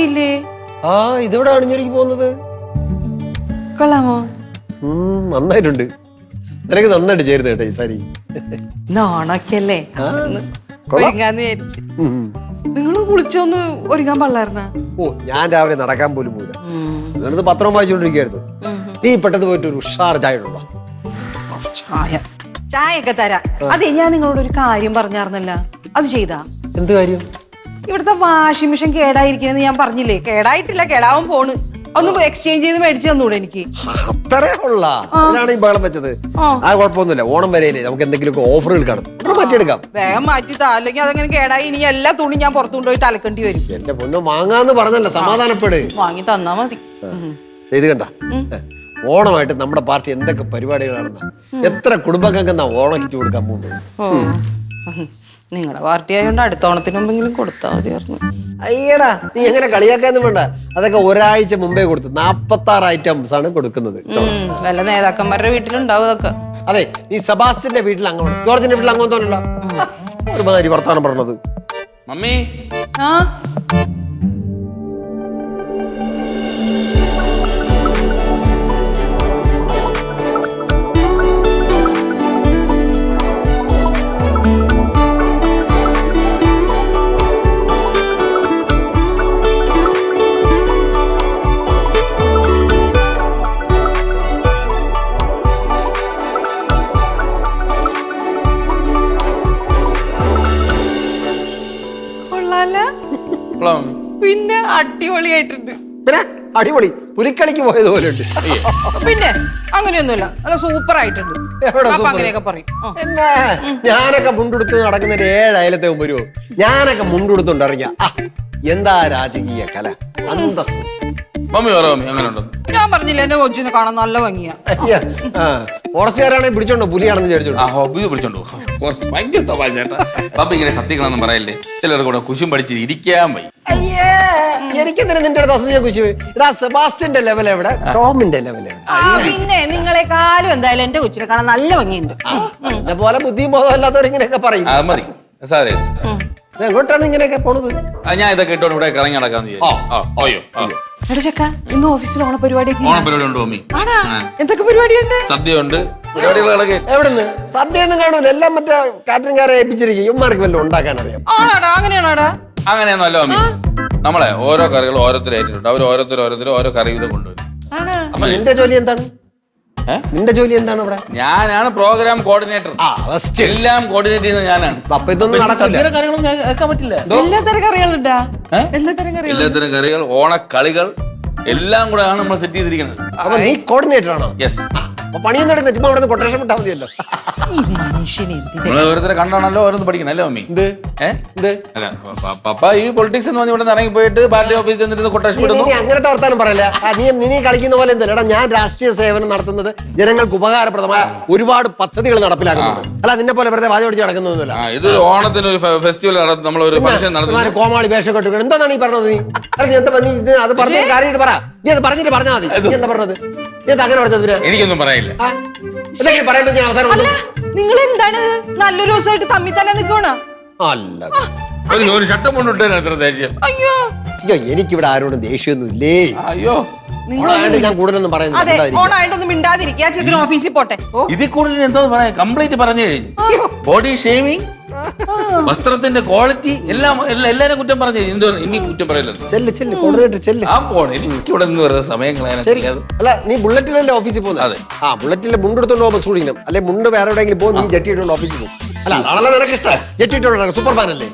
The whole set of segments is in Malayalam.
ആയില്ലേ ആ ഇതെവിടെ അണിഞ്ഞൊരുക്കി പോകുന്നത്? കൊള്ളാമോ? നന്നായിട്ടുണ്ട്. നിനക്ക് നന്നായിട്ട് ചേരുന്ന കേട്ടോ ഈ സാരി. നാണൊക്കെയല്ലേ ആ, ഒരുങ്ങാന്ന് വിചാരിച്ചു. നിങ്ങൾ കുളിച്ചൊന്ന് ഒരുങ്ങാൻ പാടില്ലായിരുന്ന? ഓ ഞാൻ രാവിലെ നടക്കാൻ പോലും പോയില്ല. എന്നിട്ട് പത്രം വായിച്ചുകൊണ്ടിരിക്കുകയായിരുന്നു. നീ പെട്ടെന്ന് പോയിട്ട് ഒരു ഉഷാർ ചായ ഉണ്ടോ ചായ ചായ. ഒക്കെ തരാം. അതെ ഞാൻ നിങ്ങളോട് ഒരു കാര്യം പറഞ്ഞാർന്നല്ല അത് ചെയ്താ? എന്ത് കാര്യം? ഇവിടുത്തെ വാഷിംഗ് മെഷീൻ കേടായിരിക്കണെന്ന് ഞാൻ പറഞ്ഞില്ലേ? കേടായിട്ടില്ല കേടാവും പോണ്. ഒന്ന് എക്സ്ചേഞ്ച് ചെയ്ത് മേടിച്ചു തന്നൂടെ എനിക്ക്. അത്രേ ഉള്ള. അതിനാണ് ഈ ബഹളം വെച്ചത്. ആ. കുഴപ്പമൊന്നുമില്ല. ഓണം വരെയല്ലേ നമുക്ക് എന്തെങ്കിലുമൊക്കെ ഓഫറുകൾ കാണും. മാറ്റിയെടുക്കാം. വേഗം മാറ്റി താ അല്ലെങ്കിൽ അതങ്ങനെ കേടായി. ഇനി എല്ലാ തുണി ഞാൻ പുറത്തു കൊണ്ടുപോയി അലക്കേണ്ടി വരും. എന്റെ പൊന്നു വാങ്ങാന്ന് പറഞ്ഞല്ലോ. സമാധാനപ്പെട്. വാങ്ങി തന്നാ മതി. ഇത് കണ്ട. ഓണമായിട്ട് നമ്മുടെ പാർട്ടി എന്തൊക്കെ പരിപാടികളാണെന്ന്. എത്ര കുടുംബങ്ങൾക്കെന്നാ ഓണം കിറ്റ് കൊടുക്കാൻ പോകുന്നത്? നിങ്ങളുടെ പാർട്ടി ആയതുകൊണ്ട് അടുത്ത ഓണത്തിന് മുമ്പെങ്കിലും മതി പറഞ്ഞു. അയ്യടാ നീ എങ്ങനെ കളിയാക്കാന്നും വേണ്ട. അതൊക്കെ ഒരാഴ്ച മുമ്പേ കൊടുത്തു നാപ്പത്തി ആറ് ഐറ്റംസ് ആണ് കൊടുക്കുന്നത് വല്ല നേതാക്കന്മാരുടെ വീട്ടിലുണ്ടാവും അതൊക്കെ അതെ നീ സബാസിന്റെ വീട്ടിൽ അങ്ങോട്ട്. ജോർജിന്റെ വീട്ടിൽ അങ്ങോട്ടോ തോന്നണ്ട? ഒരുമാതിരി വർത്താനം പറഞ്ഞത്. മമ്മി. ആ? അടിപൊളിയായിട്ടുണ്ട്. പിന്നെ അടിപൊളി. പുലിക്കളിക്ക് പോയതുപോലെ ഉണ്ട്. പിന്നെ അങ്ങനെയൊന്നുമില്ല. നല്ല സൂപ്പർ ആയിട്ടുണ്ട് എവിടെ അപ്പൊ super? അങ്ങനെയൊക്കെ പറയും. ആ. പിന്നെ ഞാനൊക്കെ മുണ്ടെടുത്ത് നടക്കുന്നതിന്റെ ഏഴ് അയലത്തെ മുമ്പ് വരുമോ ഞാനൊക്കെ മുണ്ടെടുത്തോണ്ട് ഇറങ്ങിയ. ആ, എന്താ രാജകീയ കല? അന്തസ് മമ്മി പറ മമ്മി അങ്ങനെ ഉണ്ടോ ഞാൻ പറഞ്ഞില്ല എന്റെ കൊച്ചിനെ കാണാൻ നല്ല ഭംഗിയാ. ഫോറസ്റ്റുകാരാണെങ്കിൽ പിടിച്ചോണ്ടോ? പുലിയാണെന്ന് വിചാരിച്ചോണ്ടോ? ആ ഹോബി കുറച്ച് ഭയങ്കര തമാശ ചേട്ടാ. പപ്പ ഇങ്ങനെ സത്യങ്ങളൊന്നും പറയല്ലേ? ചിലർ കൂടെ കുശും പഠിച്ച് ഇരിക്കാൻ വൈ അയ്യേ എനിക്കെന്തിനാ നിന്റെ അടുത്ത് അസൂയ കുശി? ഇടാ സെബാസ്റ്റിന്റെ ലെവൽ എവിടെ? ടോമിന്റെ ലെവൽ പിന്നെ നിങ്ങളെക്കാളും എന്തായാലും എന്റെ കൊച്ചിനെ കാണാൻ നല്ല ഭംഗിയുണ്ട്. ബുദ്ധിയും ബോധമല്ലാത്തവർ ഇങ്ങനെയൊക്കെ പറയും. അത് മതി. സാറേ. ഇത് എങ്ങോട്ടാണ് ഇങ്ങനെയൊക്കെ പോണത്? ഞാൻ ഇതൊക്കെ ഇട്ടോണ്ട് ഇവിടെ നടക്കാന്ന് അയ്യോ ആ. എടാ ചക്ക ഇന്ന് ഓഫീസിൽ ഉണ്ട് മമ്മി ആണാ. എന്തൊക്കെ പരിപാടിയുണ്ട്? സദ്യ ഉണ്ട് പരിപാടികളൊക്കെ. എവിടുന്ന്? സദ്യ ഒന്നും കാണൂല. എല്ലാം മറ്റേ കാറ്ററിംഗാരെ ഏൽപ്പിച്ചിരിക്കും. ഇവന്മാർക്ക് വല്ലതും ഉണ്ടാക്കാൻ അറിയാം. ആണാടാ അങ്ങനെയാണോടാ. മമ്മി നമ്മളെ ഓരോ കറികൾ ഓരോരുത്തർ ഏറ്റിട്ടുണ്ട് അവർ ഓരോരുത്തർ ഓരോരുത്തർ ഓരോ കറി ഇത് കൊണ്ടുവരും. അപ്പൊ നിന്റെ ജോലി എന്താണ്? നിന്റെ ജോലി എന്താണ് അവിടെ? ഞാനാണ് പ്രോഗ്രാം കോർഡിനേറ്റർ എല്ലാം കോർഡിനേറ്റ് ചെയ്യുന്നത് ഞാനാണ്. അപ്പൊ ഇതൊന്നും പറ്റില്ല. എല്ലാത്തരം കറികളുണ്ടാ? ഏ? എല്ലാത്തരം കറികൾ എല്ലാത്തരം കറികൾ ഓണക്കളികൾ എല്ലാം കൂടെ ആണ് നമ്മൾ സെറ്റ് ചെയ്തിരിക്കുന്നത്. അപ്പൊ നീ കോർഡിനേറ്റർ ആണോ? യെസ് അപ്പൊ പണിയൊന്നും എടുക്കില്ല ചുമ്മാ അവിടെ കൊട്ടേഷൻ വിട്ടാൽ മതിയല്ലോ. ഈ മനുഷ്യനെ എന്തിനാ നമ്മൾ ഓരോരുത്തരെ കണ്ടാണല്ലോ ഓരോന്ന് പഠിക്കണം. അല്ലേ മമ്മി? എന്ത്? ഏ? എന്ത്? അല്ല പ- പ- പപ്പ ഈ പൊളിറ്റിക്സ് എന്ന് പറഞ്ഞ് ഇവിടെ നിന്ന് ഇറങ്ങി പോയിട്ട് പാർട്ടി ഓഫീസിൽ ചെന്നിട്ട് കൊട്ടേഷൻ നീ- നീ- വിടുന്നു നീ അങ്ങനത്തെ വർത്താനം പറയല്ല? ആ, നീ നീ കളിക്കുന്ന പോലെ എന്തല്ല എടാ ഞാൻ രാഷ്ട്രീയ സേവനം നടത്തുന്നത് ജനങ്ങൾക്ക് ഉപകാരപ്രദമായ ഒരുപാട് പദ്ധതികൾ നടപ്പിലാക്കുന്നത് അല്ല നിന്നെ പോലെ വെറുതെ വാച പിടിച്ച് ഇത് ആ ഇതൊരു ഓണത്തിന് ഒരു ഫെസ്റ്റിവൽ നടത്തും നമ്മൾ ഒരു ഫംഗ്ഷൻ നടത്തുന്നു കോമാളി വേഷം കെട്ടുക എന്താണ് ഈ പറഞ്ഞത് നീ? അല്ല നീ എന്താ നീ ഇത് അത് പറഞ്ഞ കാര്യമായിട്ട് പറ. നീ അത് പറഞ്ഞിട്ട് പറഞ്ഞാൽ മതി. നീ എന്താ പറഞ്ഞത്? നീ അത് അങ്ങനെ പറഞ്ഞത് എനിക്കൊന്നും പറയില്ല ആ? എന്തെങ്കിലും പറയുമ്പോൾ ഞാൻ അവസരം അല്ല നിങ്ങൾ എന്താണ്? നല്ലൊരു ദിവസമായിട്ട് തമ്മി തല നിൽക്കണ അല്ല ഒരു ഒരു ഷട്ടം കൊണ്ടിട്ടാണ് എത്ര ദേഷ്യം. അയ്യോ. അയ്യോ എനിക്കിവിടെ ആരോടും ദേഷ്യമൊന്നും ഇല്ലേ അയ്യോ. ഓണായോണ്ട് ഞാൻ കൂടുതലൊന്നും അതെ പറയുന്നില്ല ഓണായിട്ടൊന്നും മിണ്ടാതിരിക്കുക ആ ചെക്കൻ ഓഫീസിൽ പോട്ടെ. ഇതിൽ കൂടുതൽ എന്തോ പറയാം. കംപ്ലീറ്റ് പറഞ്ഞു കഴിഞ്ഞു. ബോഡി ഷേവിങ് വസ്ത്രത്തിന്റെ ക്വാളിറ്റി എല്ലാം എല്ലാ എല്ലാരും കുറ്റം പറഞ്ഞു കഴിഞ്ഞു. എന്തോ ഇനി കുറ്റം പറയല്ലോ. ചെല്ല് ചെല്ല് കോർഡിനേറ്റർ ചെല്ല്. ആ പോണേ. നിന്ന് വെറുതെ സമയം ശരി. അല്ല നീ ബുള്ളറ്റിലല്ലേ ഓഫീസിൽ പോകുന്നത് അതെ. ആ ബുള്ളറ്റിലെ മുണ്ടെടുത്തോണ്ട് പോകുമ്പോൾ സൂക്ഷിക്കണം അല്ലെ മുണ്ട് വേറെ എവിടെയെങ്കിലും പോകും നീ ജെട്ടിയിട്ടുള്ള ഓഫീസിൽ പോകും അല്ല അതാണല്ലോ നിനക്ക് ഇഷ്ടം ജെട്ടിയിട്ടുള്ള സൂപ്പർ ഫാൻ അല്ലേ?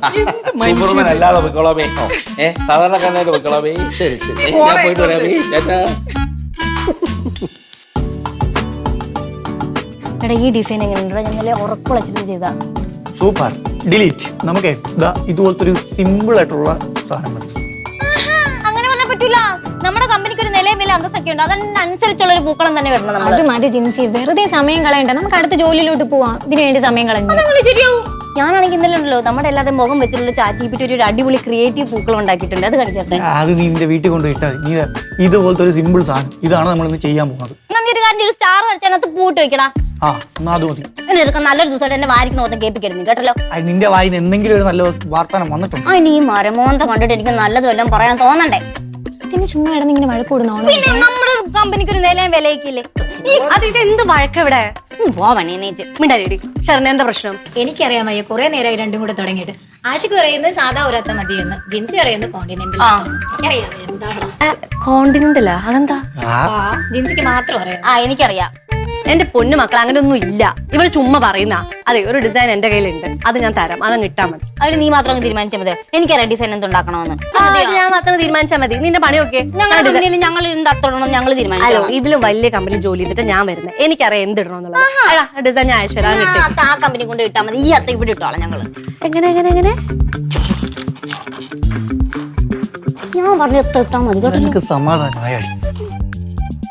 എന്ത് സൂപ്പർമാൻ അല്ലാതെ വെക്കോളാമേ. ഏ സാധാരണക്കാരനായിട്ട് വെക്കോളാമേ. ശരി ശരി. ഞാൻ പോയിട്ട് വരാമേ ചേട്ടാ. എടാ ഈ ഡിസൈൻ എങ്ങനെയുണ്ടോ? ഞാൻ നല്ല ഉറക്കുളച്ചിട്ട് ചെയ്താ. സൂപ്പർ ഡിലീറ്റ് നമുക്ക് ഇതാ ഇതുപോലത്തെ ഒരു സിമ്പിൾ ആയിട്ടുള്ള സാധനം മതി. അങ്ങനെ പറഞ്ഞാൽ പറ്റൂല. നമ്മുടെ കമ്പനിക്ക് അന്തസ്സൊക്കെ ഉണ്ട് അതിനനുസരിച്ചുള്ള ഒരു പൂക്കളം തന്നെ വരണം നമ്മൾ അത് മതി ജിൻസി. വെറുതെ സമയം കളയണ്ട. നമുക്ക് അടുത്ത ജോലിയിലോട്ട് പോവാം. ഇതിനു വേണ്ടി സമയം കളഞ്ഞു അതങ്ങനെ ശരിയാവും? ഞാനാണെങ്കിൽ ഇന്നലെ ഉണ്ടല്ലോ നമ്മുടെ എല്ലാവരും മുഖം വെച്ചിട്ടുള്ള ചാറ്റ് പറ്റി ഒരു അടിപൊളി ക്രിയേറ്റീവ് പൂക്കളം ഉണ്ടാക്കിയിട്ടുണ്ട്. അത് കാണിച്ചേട്ടെ അത് നീ നിന്റെ വീട്ടിൽ കൊണ്ട് ഇട്ടാൽ നീ ഇതുപോലത്തെ ഒരു സിമ്പിൾ സാധനം. ഇതാണ് നമ്മൾ ഇന്ന് ചെയ്യാൻ പോകുന്നത്. എന്നാ നീ ഒരു കാര്യം ഒരു സ്റ്റാർ വരച്ചതിനകത്ത് പൂട്ട് വെക്കടാ. ആ എന്നാ അത് മതി. നല്ലൊരു ദിവസമായിട്ട് എന്നെ വാരിക്കുന്ന മൊത്തം കേൾപ്പിക്കരുത് നീ കേട്ടല്ലോ? അത് നിന്റെ വായിന്ന് എന്തെങ്കിലും ഒരു നല്ല വാർത്താനം വന്നിട്ടുണ്ട്? ആ നീ മരമോന്ത കണ്ടിട്ട് എനിക്ക് നല്ലത് പറയാൻ തോന്നണ്ടേ. ഇതിന് ചുമ്മാ ഇടന്ന് ഇങ്ങനെ വഴക്ക് കൂടുന്നോളൂ പിന്നെ നമ്മുടെ കമ്പനിക്ക് ഒരു നിലയും വിലയിക്കില്ലേ അത് ഇത് എന്ത് വഴക്ക ഇവിടെ എണീച്ച് ശരണ എന്താ പ്രശ്നം? എനിക്കറിയാം അയ്യോ കുറെ നേരമായി രണ്ടും കൂടെ തുടങ്ങിയിട്ട്. ആശിക്ക് പറയുന്നത് സാധാ ഒരത്ത മതിയെന്ന്. ജിൻസി പറയുന്നത് കോണ്ടിനെന്റൽ കോണ്ടിനെന്റല്ല അതെന്താ? ജിൻസിക്ക് മാത്രം അറിയാം. ആ എനിക്കറിയാം. എന്റെ പൊന്നു മക്കൾ അങ്ങനെ ഒന്നും ഇല്ല. ഇവൾ ചുമ്മാ പറയുന്ന. അതെ ഒരു ഡിസൈൻ എന്റെ കയ്യിലുണ്ട്. അത് ഞാൻ തരാം. അതങ്ങ് ഇട്ടാ മതി. അതിന് നീ മാത്രം തീരുമാനിച്ചാൽ മതി. എനിക്കറിയാം ഡിസൈൻ എന്തുണ്ടാക്കണമെന്ന്. ആ, അത് ഞാൻ മാത്രം തീരുമാനിച്ചാൽ മതി. നിന്റെ പണിയൊക്കെ. ഞങ്ങൾ കമ്പനിയിൽ ഞങ്ങൾ ഞങ്ങൾ അല്ലോ തീരുമാനിച്ചു ഇതിലും വലിയ കമ്പനി ജോലി ചെയ്തിട്ട് ഞാൻ വരുന്നത് എനിക്കറിയാം എന്തിടണമെന്നുള്ളത്. ഡിസൈൻ ഞാൻ അയച്ചു തരാം. ആ കമ്പനി കൊണ്ട് ഇട്ടാൽ മതി. ഈ അത്ത ഇവിടെ ഇട്ടോളാം ഞങ്ങൾ. എങ്ങനെ എങ്ങനെ എങ്ങനെ? ഞാൻ പറഞ്ഞ എത്ര ഇട്ടാൽ മതി കേട്ടോ. എനിക്ക് സമാധാനമായി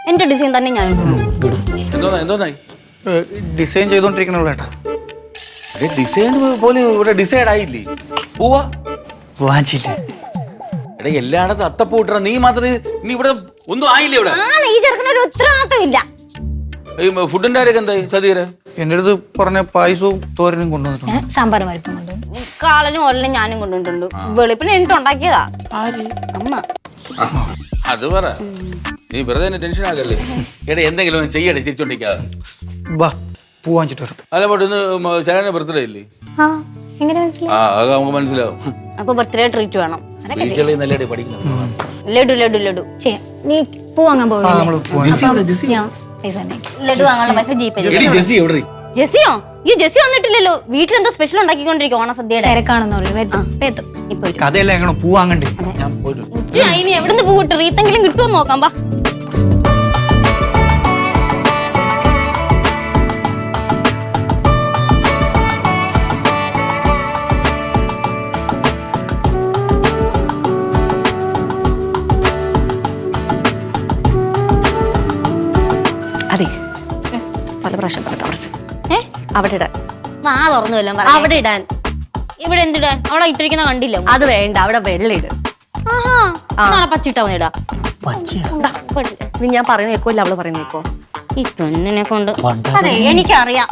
എന്റെ ഡിസൈൻ തന്നെ ഞാൻ. എന്തോന്നാ എന്തോന്നായി? ഡിസൈൻ ചെയ്തോണ്ടിരിക്കണല്ലോ ഏട്ടാ. അതെ ഡിസൈൻ പോലും ഇവിടെ ഡിസൈഡ് ആയില്ലേ? പോവാ. വാങ്ങിച്ചില്ല എടാ എല്ലായിടത്തും അത്തപ്പൂ ഇട്ട നീ മാത്രം നീ ഇവിടെ ഒന്നും ആയില്ലേ ഇവിടെ? ആ ഈ ചെറുക്കന് ഒരു ഉത്തരവാദിത്വം ഇല്ല. ഈ ഫുഡിന്റെ കാര്യമൊക്കെ എന്തായി സതീര? എന്റെ അടുത്ത് പറഞ്ഞ പായസവും തോരനും കൊണ്ടുവന്നിട്ടുണ്ട്. സാമ്പാർ പരിപ്പും കൊണ്ട് കാളനും ഓരലും ഞാനും കൊണ്ടുവന്നിട്ടുണ്ട്. വെളുപ്പിന് എന്നിട്ട് ഉണ്ടാക്കിയതാ. അമ്മ. അത് പറ. നീ വെറുതെ എന്നെ ടെൻഷൻ ആകല്ലേ എടാ എന്തെങ്കിലും ഒന്ന് ചെയ്യടേ തിരിച്ചോണ്ടിരിക്കാതെ വാ പൂ വാങ്ങിച്ചിട്ട് വരാം. അല്ല പോട്ടെ ഇന്ന് ചേട്ടന്റെ ബർത്ത്ഡേ ഇല്ലേ? ആ എങ്ങനെ മനസ്സിലായി? ആ അത് നമുക്ക് മനസ്സിലാവും. അപ്പൊ ബർത്ത്ഡേ ട്രീറ്റ് വേണം. വീഴ്ചകളിൽ നല്ലടി പഠിക്കണം ലഡു ലഡു ലഡു. ചെയ്യാം നീ പൂ വാങ്ങാൻ ആ പോകില്ലേ നമ്മൾ പൂ ജെസി ഞാൻ പൈസ ഉണ്ടെങ്കിൽ ലഡു വാങ്ങാനുള്ള പൈസ ജീപ്പേ എടി ജെസ്സി എവിടെ? ജെസിയോ ഈ ജെസി വന്നിട്ടില്ലല്ലോ. വീട്ടിൽ എന്തോ സ്പെഷ്യൽ ഉണ്ടാക്കിക്കൊണ്ടിരിക്കും ഓണസദ്യയുടെ തിരക്കാണെന്നുള്ളു എത്തും. ഇപ്പൊ വരും. കഥയല്ല എങ്ങനെ പൂ വാങ്ങണ്ടേ? ഞാൻ പോയിട്ട് ഉച്ചയായി, ഇനി എവിടുന്ന് പോയിട്ട് റീത്തെങ്കിലും കിട്ടുമോ നോക്കാം ബാ അവിടെ ഇടാൻ. വാ തുറന്നു വല്ലതും പറ അവിടെ ഇടാൻ. ഇവിടെ എന്തിടാൻ? അവിടെ ഇട്ടിരിക്കുന്ന കണ്ടില്ല? അത് വേണ്ട അവിടെ വെള്ള ഇട്. ആഹാ നാളെ പച്ചിട്ടാ വന്നിടാ ഇത് ഞാൻ പറയുന്ന കേക്കോ ഇല്ല അവൾ പറയുന്ന കേക്കോ? ഈ പെണ്ണിനെ കൊണ്ട്. അതെ എനിക്കറിയാം.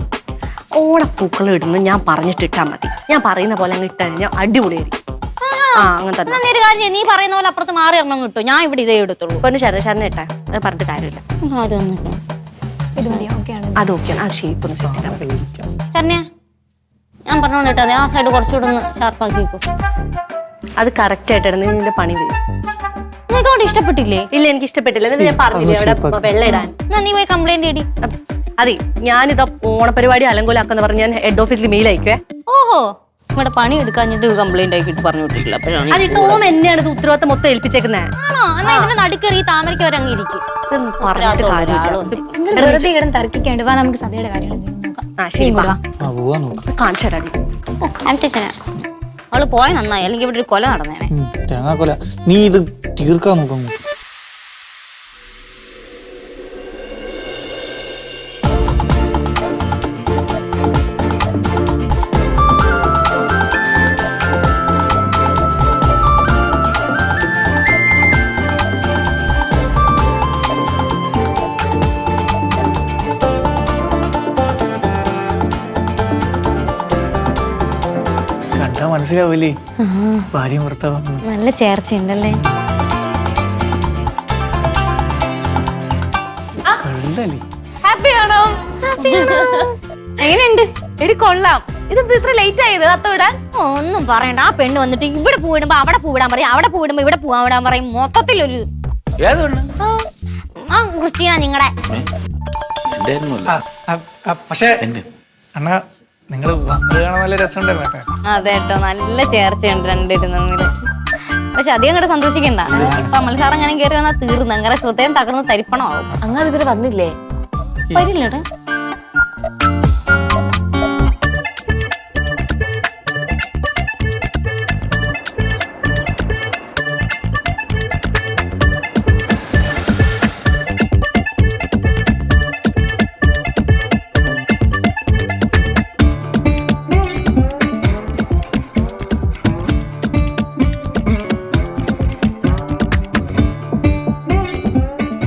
ഓണപ്പൂക്കൾ ഇടുന്നു ഞാൻ പറഞ്ഞിട്ട് ഇട്ടാ മതി. ഞാൻ പറയുന്ന പോലെ അങ്ങ് ഇട്ടാ അടിപൊളിയായിരിക്കും. ആ അങ്ങനെ തന്നെ. എന്നാ നീ ഒരു കാര്യം ചെയ്യ്, നീ പറയുന്ന പോലെ അപ്പുറത്ത് മാറി ഇറങ്ങും കിട്ടും ഞാൻ ഇവിടെ ഇതേ എടുത്തുള്ളൂ പൊന്നു ശരണ ശരണ ഇട്ടാ. അത് പറഞ്ഞിട്ട് കാര്യമില്ല. ഇത് മതി ഓക്കെ ആണ് അത് ഓക്കെയാണ്. ആ ഷേപ്പ് ഒന്ന് സെറ്റ് ചെയ്താൽ മതി തന്നെ ഞാൻ പറഞ്ഞോണ്ട് കേട്ടോ ആ സൈഡ് കുറച്ചുകൂടെ ഒന്ന് ഷാർപ്പാക്കി വെക്കും അത് കറക്റ്റ് ആയിട്ടാണ് ഇടുന്ന നിന്റെ പണി നിനക്ക് അവിടെ ഇഷ്ടപ്പെട്ടില്ലേ? ഇല്ല എനിക്ക് ഇഷ്ടപ്പെട്ടില്ല. എന്നിട്ട് ഞാൻ പറഞ്ഞില്ലേ അവിടെ വെള്ള ഇടാൻ? എന്നാ നീ പോയി കംപ്ലൈന്റ് ഇടി അതെ ഞാനിതാ ഓണപരിപാടി അലങ്കോലാക്കെന്ന് പറഞ്ഞ് ഞാൻ ഹെഡ് ഓഫീസിൽ മെയിൽ അയക്കുവേ. ഓഹോ ഇവിടെ പണി എടുക്കാഞ്ഞിട്ട് കംപ്ലൈന്റ് ആക്കിയിട്ട് പറഞ്ഞു വിട്ടിട്ടില്ല. അപ്പോഴാണ് അത് ടോം എന്നെയാണ് ഇത് ഉത്തരവാദിത്തം മൊത്തം ഏൽപ്പിച്ചേക്കുന്നത് ആണോ? എന്നാ ഇതിന്റെ നടുക്കേറി താമരയ്ക്ക് വെറുതെ തർക്കിക്കാണ്ട്. വാ നമുക്ക് സദ്യയുടെ കാര്യങ്ങൾ നോക്കാം ആ ശരി വാ. ആ പോവാൻ നോക്കാം. കാണിച്ചു തരാടി ഓ അമിറ്റച്ഛനാ അവൾ പോയ നന്നായി. അല്ലെങ്കിൽ ഇവിടെ ഒരു കൊല നടന്നേനെ. കൊല നീ ഇത് തീർക്കാൻ നോക്കുന്നു കണ്ടാ മനസ്സിലാവില്ലേ ഭാര്യ ഭർത്താവും നല്ല ചേർച്ചയുണ്ടല്ലേ? ഉണ്ടല്ലേ ഹാപ്പി ആണോ എങ്ങനെയുണ്ട്? എടി കൊള്ളാം. ഇത് ഇത്ര ലേറ്റ് ആയത് അത്ത വിടാൻ ഒന്നും പറയണ്ട. ആ പെണ്ണ് വന്നിട്ട് ഇവിടെ പൂവിടുമ്പോ അവിടെ പൂവിടാൻ പറയും. അവിടെ പൂവിടുമ്പോ ഇവിടെ പൂവിടാൻ പറയും. മൊത്തത്തിലൊരു ഏത് പെണ്ണ് ആ, ക്രിസ്റ്റീന നിങ്ങളുടെ പക്ഷേ അണ്ണാ നിങ്ങൾ കാണാൻ നല്ല രസമുണ്ടായിരുന്നു കേട്ടോ. അതെ കേട്ടോ നല്ല ചേർച്ചയുണ്ട് രണ്ടുപേരും തമ്മിൽ പക്ഷെ അധികം അങ്ങോട്ട് സന്തോഷിക്കണ്ട. ഇപ്പൊ അമൽ സാറ് ഞാൻ കയറി വന്നാൽ തീർന്നു അങ്ങനെ ഹൃദയം തകർന്ന് തരിപ്പണമാവും. അങ്ങനെ ഇതിൽ വന്നില്ലേ വരില്ലടാ.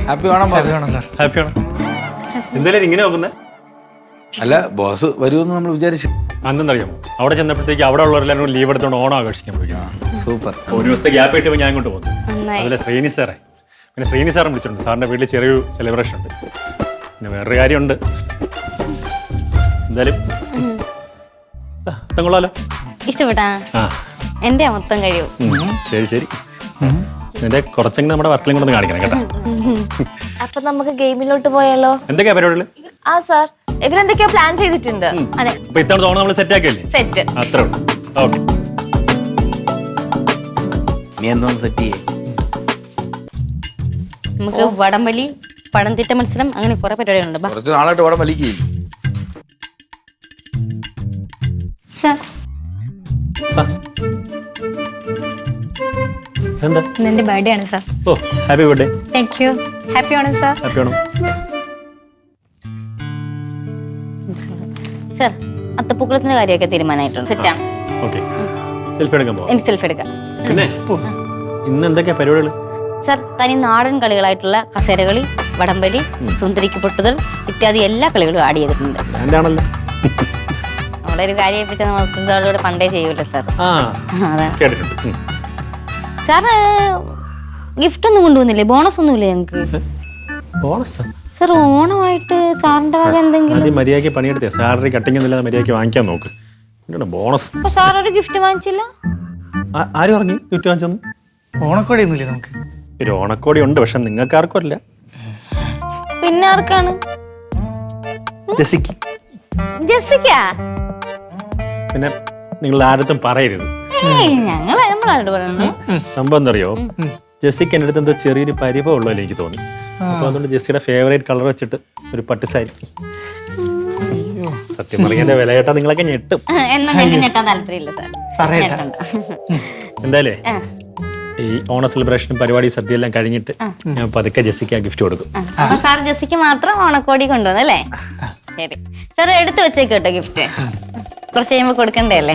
ഹാപ്പി ആണോ സാർ ഹാപ്പി ആണോ എന്തായാലും ഇങ്ങനെ നോക്കുന്നത് അല്ല ബോസ് വരുമെന്ന് നമ്മൾ വിചാരിച്ചു. അന്നെന്നറിയാം അവിടെ ചെന്നപ്പോഴത്തേക്ക് അവിടെ ഉള്ളവരെല്ലാവരും കൂടി ലീവ് എടുത്തോണ്ട് ഓണം ആഘോഷിക്കാൻ പോയി. സൂപ്പർ ഒരു ദിവസത്തെ ഗ്യാപ്പ് കിട്ടിയപ്പോൾ ഞാൻ ഇങ്ങോട്ട് പോകുന്നു. അതുപോലെ അതിലെ ശ്രീനി സാറേ പിന്നെ ശ്രീനി സാറും വിളിച്ചിട്ടുണ്ട്. സാറിന്റെ വീട്ടിൽ ചെറിയൊരു സെലിബ്രേഷൻ ഉണ്ട്. പിന്നെ വേറൊരു കാര്യമുണ്ട്. എന്തായാലും. ഇഷ്ടപ്പെട്ടാ? ആ. എന്റെ മൊത്തം കഴിയും ശരി ശരി. നിന്റെ കുറച്ചെങ്കിലും നമ്മുടെ വർക്കിലും കൂടെ ഒന്ന് കാണിക്കണം കേട്ടോ. അപ്പൊ നമുക്ക് ഗെയിമിലോട്ട് പോയാലോ? എന്തൊക്കെയാ പരിപാടികൾ ആ സാർ. ഇവരെന്തൊക്കെയാ പ്ലാൻ ചെയ്തിട്ടുണ്ട്. അതെ. അപ്പൊ ഇത്തവണ തോന്നുന്നു നമ്മൾ സെറ്റ് ആക്കിയല്ലേ? സെറ്റ് അത്രേ ഉള്ളൂ. ഓക്കെ നീ എന്തോന്ന് സെറ്റ് ചെയ്യേ. നമുക്ക് വടംവലി പണംതിട്ട മത്സരം അങ്ങനെ കുറെ പരിപാടികളുണ്ട്. കുറച്ച് നാളായിട്ട് വടം വലിക്കുകയും സാർ എന്താ? നിന്റെ ബർത്ത്ഡേ ആണ് sir oh happy birthday thank you happy ആണ് സാർ ഹാപ്പി ഓണം സാർ അത്തപ്പൂക്കളത്തിന്റെ കാര്യമൊക്കെ തീരുമാനമായിട്ടുണ്ട്. സെറ്റാണ് ഓക്കെ സെൽഫി എടുക്കാൻ എനിക്ക് സെൽഫി എടുക്കാം. പിന്നെ? ഇന്ന് എന്തൊക്കെയാ പരിപാടികൾ സാർ തനി നാടൻ കളികളായിട്ടുള്ള കസേരകളി വടംവലി സുന്ദരിക്ക് പൊട്ടുതൽ ഇത്യാദി എല്ലാ കളികളും ആഡ് ചെയ്തിട്ടുണ്ട്. നമ്മളൊരു കാര്യത്തെ പറ്റി നമ്മൾ പണ്ടേ ചെയ്യൂല്ലോ സാർ ആ അതെ. കേട്ടിട്ടുണ്ട്. സാറ് ഗിഫ്റ്റ് ഒന്നും കൊണ്ടുവന്നില്ലേ? ബോണസ് ഒന്നുമില്ലേ ഞങ്ങൾക്ക് ബോണസ്? സാർ ഓണമായിട്ട് സാറിന്റെ വക എന്തെങ്കിലും? ആദ്യം മര്യാദയ്ക്ക് പണിയെടുത്തേ. സാലറി കട്ടിങ് ഒന്നുമില്ലാതെ മര്യാദയ്ക്ക് വാങ്ങിക്കാൻ നോക്ക്. എന്താണ് ബോണസ്? അപ്പൊ സാർ ഒരു ഗിഫ്റ്റ് വാങ്ങിച്ചില്ല? ആ- ആര് പറഞ്ഞു ഗിഫ്റ്റ് വാങ്ങിച്ചെന്ന്? ഓണക്കോടി ഒന്നുമില്ലേ നമുക്ക്? ഒരു ഓണക്കോടി ഉണ്ട് പക്ഷെ നിങ്ങൾക്ക് ആർക്കും അല്ല. പിന്നെ ആർക്കാണ്? Jessica Jessica. പിന്നെ നിങ്ങൾ ആരത്തും പറയരുത്. ഞങ്ങൾ നമ്മളാരോട് പറയുന്നു സംഭവം എന്തറിയോ? ജെസ്സിക്ക് എന്റെ അടുത്ത് എന്തോ ചെറിയൊരു പരിഭവം ഉള്ളതല്ലേ എനിക്ക് തോന്നി. അപ്പൊ അതുകൊണ്ട് ജെസ്സിയുടെ ഫേവറേറ്റ് കളർ വെച്ചിട്ട് ഒരു പട്ടുസാരി സത്യം പറയുന്ന വില കേട്ടാ നിങ്ങളൊക്കെ ഞെട്ടും. എന്നാ ഞങ്ങൾക്ക് ഞെട്ടാൻ താല്പര്യമില്ല സാർ. സാറേ ഏട്ടാ. ഞെട്ടണ്ട. എന്തായാലേ? ഈ ഓണ സെലിബ്രേഷൻ പരിപാടി സദ്യ എല്ലാം കഴിഞ്ഞിട്ട് ഞാൻ പതുക്കെ ജെസ്സിക്ക് ആ ഗിഫ്റ്റ് കൊടുക്കും. ആ, അപ്പൊ സാർ ജെസ്സിക്ക് മാത്രം ഓണക്കോടി കൊണ്ടുവന്നല്ലേ ശരി. സാർ എടുത്തു വെച്ചേക്ക് കേട്ടോ ഗിഫ്റ്റ് കുറച്ച് കഴിയുമ്പോ കൊടുക്കണ്ടേ അല്ലേ?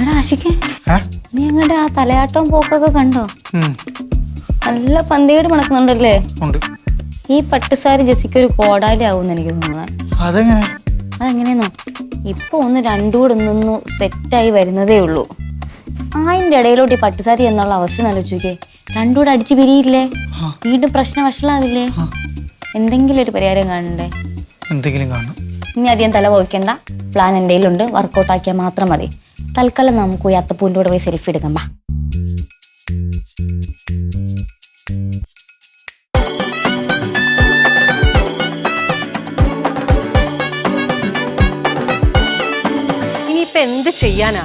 എടാ ആശിക്കേ നീ അങ്ങടെ ആ തലയാട്ടവും പോക്കൊക്കെ കണ്ടോ? നല്ല പന്തികേട് മണക്കുന്നുണ്ടല്ലേ? ഈ പട്ടുസാരി ജെസിക്ക് ഒരു കോടാലി ആവും എനിക്ക് തോന്നുന്നത് അതെങ്ങനെ? അതെങ്ങനെയാന്നോ? ഇപ്പൊ ഒന്ന് രണ്ടുകൂടെ ഒന്നൊന്ന് സെറ്റായി വരുന്നതേ ഉള്ളൂ. അതിന്റെ ഇടയിലോട്ട് ഈ പട്ടുസാരി എന്നുള്ള അവസ്ഥ ആലോചിക്കേ രണ്ടുകൂടെ അടിച്ചു പിരിയില്ലേ? വീണ്ടും പ്രശ്നം വഷളാവില്ലേ? എന്തെങ്കിലും ഒരു പരിഹാരം കാണണ്ടേ? എന്തെങ്കിലും കാണണം ഇനി അധികം തല പോയിക്കണ്ട പ്ലാൻ എന്റെ കയ്യിലുണ്ട്. വർക്കൗട്ട് ആക്കിയാൽ മാത്രം മതി. തൽക്കാലം നമുക്ക് ഈ അത്തപ്പൂവിന്റെ കൂടെ പോയി സെൽഫി എടുക്കാം ബാ ഇനിയിപ്പൊ എന്ത് ചെയ്യാനാ?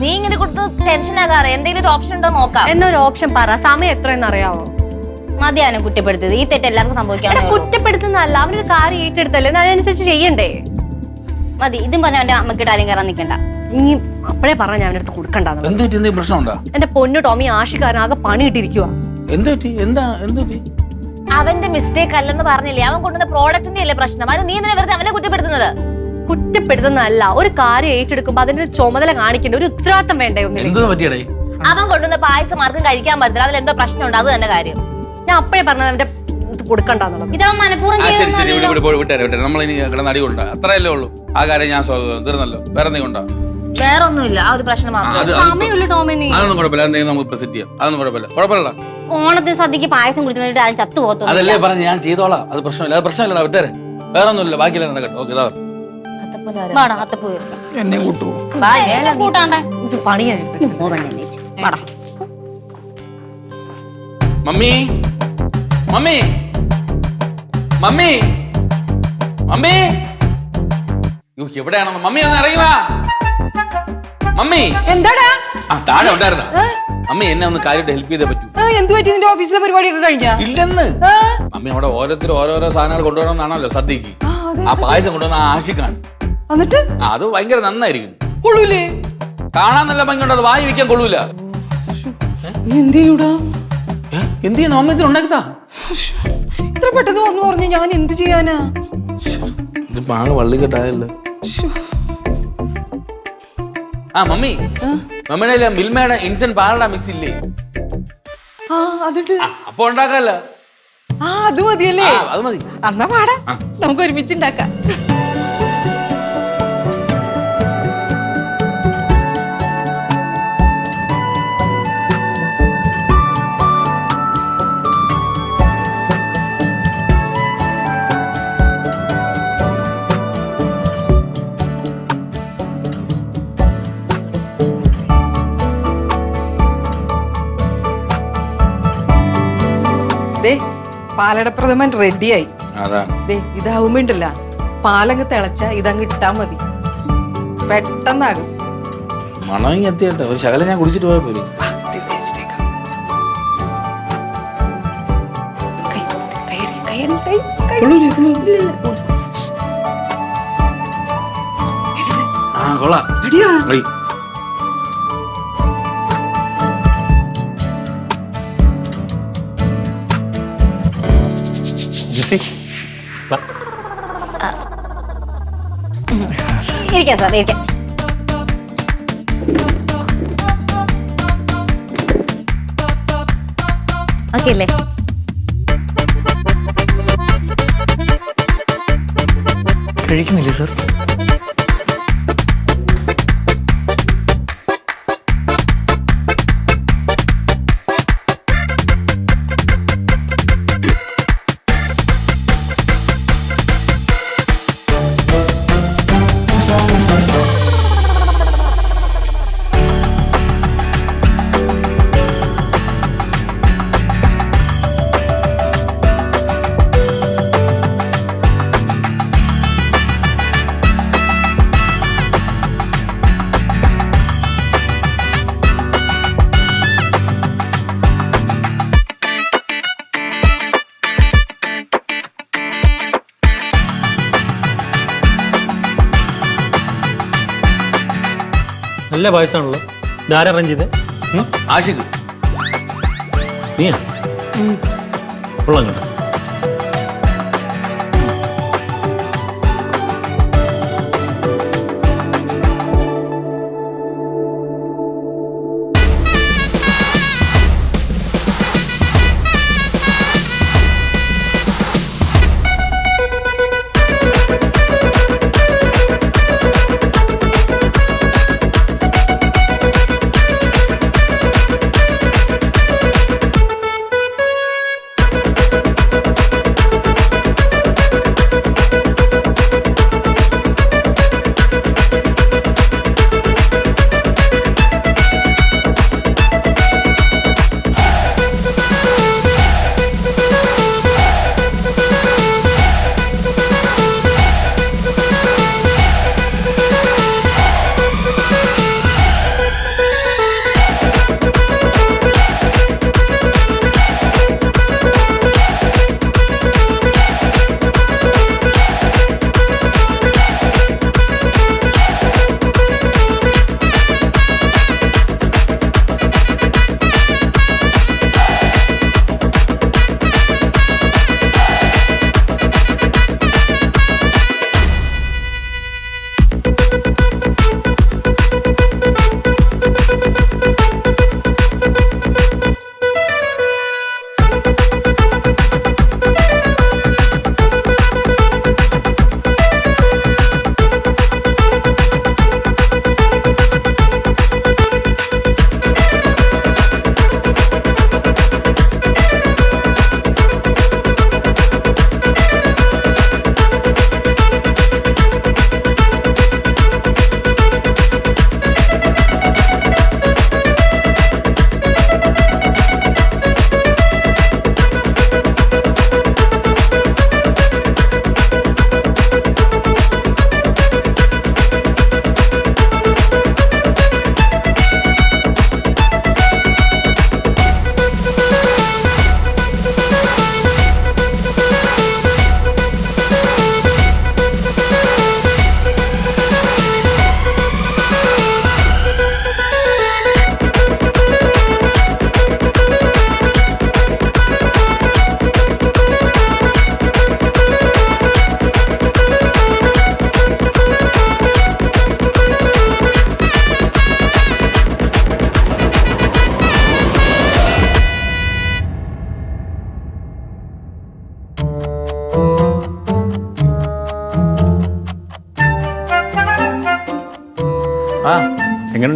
നീ ഇങ്ങനെ കൊടുത്ത് ടെൻഷൻ ആകാറ് എന്തെങ്കിലും ഒരു ഓപ്ഷൻ ഉണ്ടോ നോക്കാം. എന്നൊരു ഓപ്ഷൻ പറ. സമയം എത്രയെന്ന് അറിയാവോ? മതിയാണ് കുറ്റപ്പെടുത്തിയത്. ഈ തെറ്റ് എല്ലാവർക്കും എടാ കുറ്റപ്പെടുത്തുന്നല്ല അവനൊരു കാര്യം ഏറ്റെടുത്തല്ലേ? എന്നാ അതിനനുസരിച്ച് ചെയ്യണ്ടേ? മതി. ഇതും പറഞ്ഞ അവന്റെ അമ്മക്കിട്ട് ആരും കയറാൻ നിൽക്കണ്ട ഇനി അപ്പഴേ പറഞ്ഞ ഞാൻ അവന്റെ അടുത്ത് കൊടുക്കണ്ടെന്ന് എന്ത് പറ്റി? എന്തെങ്കിലും പ്രശ്നമുണ്ടോ? എന്റെ പൊന്നു ടോമി ആശിക്കാരനാകെ ആകെ പണി ഇട്ടിരിക്കുക എന്ത് പറ്റി? എന്താ? എന്ത് പറ്റി? അവന്റെ മിസ്റ്റേക്ക് അല്ലെന്ന് പറഞ്ഞില്ലേ? അവൻ കൊണ്ടുവന്ന പ്രോഡക്റ്റിന്റെ അല്ലേ പ്രശ്നം? അത് നീ എന്തിനാ വെറുതെ അവനെ കുറ്റപ്പെടുത്തുന്നത്? കുറ്റപ്പെടുത്തുന്നതല്ല. ഒരു കാര്യം ഏറ്റെടുക്കുമ്പോ അതിന്റെ ഒരു ചുമതല കാണിക്കേണ്ട ഒരു ഉത്തരവാദിത്തം വേണ്ടേ ഒന്നില്ല പറ്റിയടേ? അവൻ കൊണ്ടുവന്ന പായസം ആർക്കും കഴിക്കാൻ പറ്റത്തില്ല. അതിൽ എന്തോ പ്രശ്നമുണ്ട്. അത് തന്നെ കാര്യം. ഞാൻ അപ്പഴേ പറഞ്ഞത് അവന്റെ ഇത് കൊടുക്കണ്ടെന്നുള്ളത്. ഇതവൻ മനഃപൂർവം ആ ശരി ശരി ചെയ്തൊന്നും ഇവിടെ ഇവിടെ വിട്ടേരെ വിട്ടേരെ. നമ്മൾ ഇനി കിടന്ന് അടി കൊണ്ട? അത്രയല്ലേ ഉള്ളൂ. ആ കാര്യം ഞാൻ തീർന്നല്ലോ. വേറെ എന്തെങ്കിലും ഉണ്ടോ? വേറെ ഒന്നുമില്ല ആ ഒരു പ്രശ്നം അതൊന്നും കുഴപ്പമില്ല. എന്തെങ്കിലും നമുക്ക് ഇപ്പൊ സെറ്റ് ചെയ്യാം. അതൊന്നും കുഴപ്പമില്ല. കുഴപ്പമില്ല ഓണത്തിന് സദ്യക്ക് പായസം കുടിച്ചിട്ട് ആരും ചത്തു പോകത്തു അതല്ലേ പറഞ്ഞ്. ഞാൻ ചെയ്തോളാം. അത് പ്രശ്നമില്ല. അത് പ്രശ്നമില്ലടാ. വിട്ടേരെ. വേറെ ഒന്നുമില്ല ബാക്കിയെല്ലാം നടക്കട്ടെ. ഓക്കെ ഇതാ. എന്നെ കൂട്ടു കൂട്ടാണ്ടേ. ഇത് പണിയായിട്ട് നീ പോ തന്നെ മമ്മി. മമ്മി. മമ്മി. മമ്മി. യ്യോ, എവിടെയാണ്? മമ്മി ഒന്ന് ഇറങ്ങി മമ്മി. എന്താടാ? ആ താഴെ ഉണ്ടായിരുന്ന. മമ്മി എന്നെ ഒന്ന് കാര്യമായിട്ട് ഹെൽപ്പ് ചെയ്തേ പറ്റൂ. എന്ത് പറ്റി? നിന്റെ ഓഫീസിലെ പരിപാടിയൊക്കെ കഴിഞ്ഞാ? ഇല്ലെന്ന്. മമ്മി അവിടെ ഓരോരുത്തർ ഓരോരോ സാധനങ്ങൾ കൊണ്ടുവരണമെന്നാണല്ലോ സദ്യക്ക്. ആ പായസം കൊണ്ടുവന്ന ആഷിക്കാണ് ആശിക്കാണ് എന്നിട്ട് അത് ഭയങ്കര നന്നായിരിക്കും. കൊള്ളൂലേ. കാണാൻ നല്ല ഭംഗിയുണ്ട് അത് വായി വെക്കാൻ കൊള്ളൂല. എന്ത് ചെയ്യൂടാ? എന്ത് ചെയ്യുന്നു? മമ്മി ഇതിന് ഉണ്ടാക്കിത്താ ഇത്ര പെട്ടെന്ന് വന്നു പറഞ്ഞു ഞാൻ എന്ത് ചെയ്യാനാ? ഇത് മാങ്ങ വള്ളി കെട്ടായല്ലോ ആ മമ്മി. മമ്മിയുടെ മിൽമയുടെ ഇൻസൻ പാലട മിക്സ് ഇല്ലേ? ആ അതിട്ട് ആ, അപ്പൊ ഉണ്ടാക്കാല്ല. ആ അത് മതിയല്ലേ? ആ, അത് മതി. അന്നാ പാടാ. നമുക്ക് ഒരുമിച്ച് ഉണ്ടാക്കാം. പാലടപ്രഥമൻ റെഡിയായി. അതാണ് ദേ ഇതാവുമ്പോ ഉണ്ടല്ല. പാലങ്ങ് തിളച്ച ഇതങ്ങ് ഇട്ടാ മതി. പെട്ടെന്നാകും. മണം എത്തിയട്ടെ. ഒരു ശകലം ഞാൻ കുടിച്ചിട്ട് പോയ പോലും ആ, ഇത് വാ. ഇരിക്കാം സാർ ഇരിക്കാം. ഓക്കെ അല്ലേ കഴിക്കുന്നില്ലേ സർ? നല്ല പായസമാണല്ലോ ഇതാരാ അറേഞ്ച് ചെയ്തേ? ആഷിഖ്. നീയാ? കൊള്ളാം കേട്ടോ.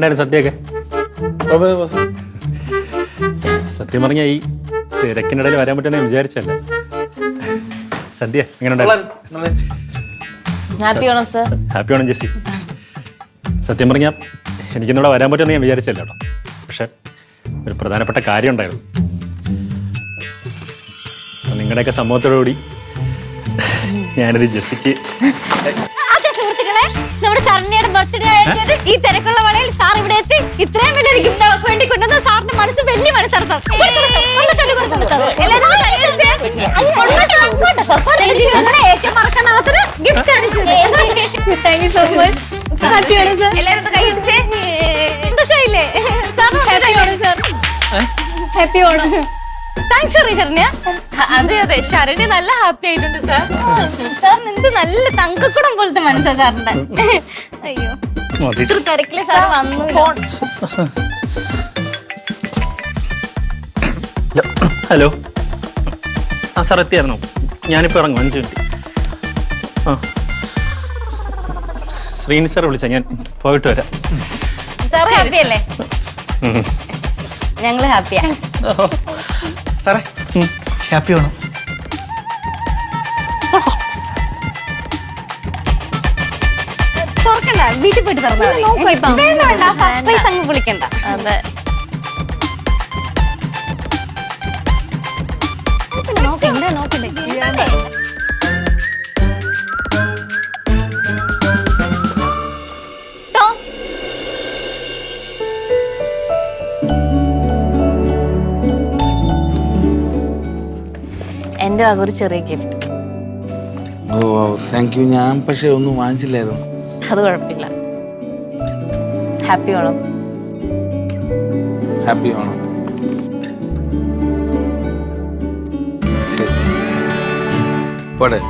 എങ്ങനെയുണ്ടായിരുന്നു സദ്യയൊക്കെ സത്യം പറഞ്ഞാൽ ഈ തിരക്കിനിടയിൽ വരാൻ പറ്റുമെന്ന് വിചാരിച്ചല്ലേ സദ്യ ഹാപ്പി ഓണം സർ ഹാപ്പി ആണോ ജെസ്സി? സത്യം പറഞ്ഞാൽ എനിക്കിന്നിവിടെ വരാൻ പറ്റുമെന്ന് ഞാൻ വിചാരിച്ചല്ല കേട്ടോ. പക്ഷെ ഒരു പ്രധാനപ്പെട്ട കാര്യം ഉണ്ടായിരുന്നു. നിങ്ങളുടെയൊക്കെ നിങ്ങളുടെയൊക്കെ സമൂഹത്തോടുകൂടി ഞാനൊരു ജെസ്സിക്ക് നമ്മുടെ ചരണിയുടെ ബർത്ത്ഡേ ആയത് ഈ തിരക്കുള്ള വളയിൽ സാർ ഇവിടെ എത്തി ഇത്രയും വലിയൊരു ഗിഫ്റ്റ് അവർക്ക് വേണ്ടി കൊണ്ടുവന്ന സാറിന്റെ മനസ്സ് വലിയ much happy Onam sir thanks Saranya. അതെ അതെ. ശരണ്യ നല്ല ഹാപ്പി ആയിട്ടുണ്ട് സാർ സാറിന് എന്ത് നല്ല തങ്കക്കുടം പോലത്തെ മനസ്സാ സാറിന്റെ അയ്യോ. ഇത്ര തിരക്കിലെ സാർ വന്നു. ഹലോ ആ സാർ എത്തിയായിരുന്നു? ഞാനിപ്പോൾ ഇറങ്ങും അഞ്ച് മിനിറ്റ്. ആ. ശ്രീനി സാർ വിളിച്ച ഞാൻ പോയിട്ട് വരാം. സാർ ഹാപ്പി അല്ലേ? ഞങ്ങൾ ഹാപ്പിയാ സാറേ ഹാപ്പി വേണം. തുറക്കണ്ട വീട്ടിൽ പോയിട്ട് സർപ്രൈസ് അങ്ങ് വിളിക്കണ്ട. അതെ. നോക്കണ്ടേ നോക്കണ്ടേ. എന്റെ വക ഒരു ചെറിയ ഗിഫ്റ്റ് ഓ താങ്ക് യു ഞാൻ പക്ഷേ ഒന്നും വാങ്ങിച്ചില്ലായിരുന്നു. അത് കുഴപ്പമില്ല. ഹാപ്പി ഓണം ഹാപ്പി ഓണം ശരി. പോട്ടെ.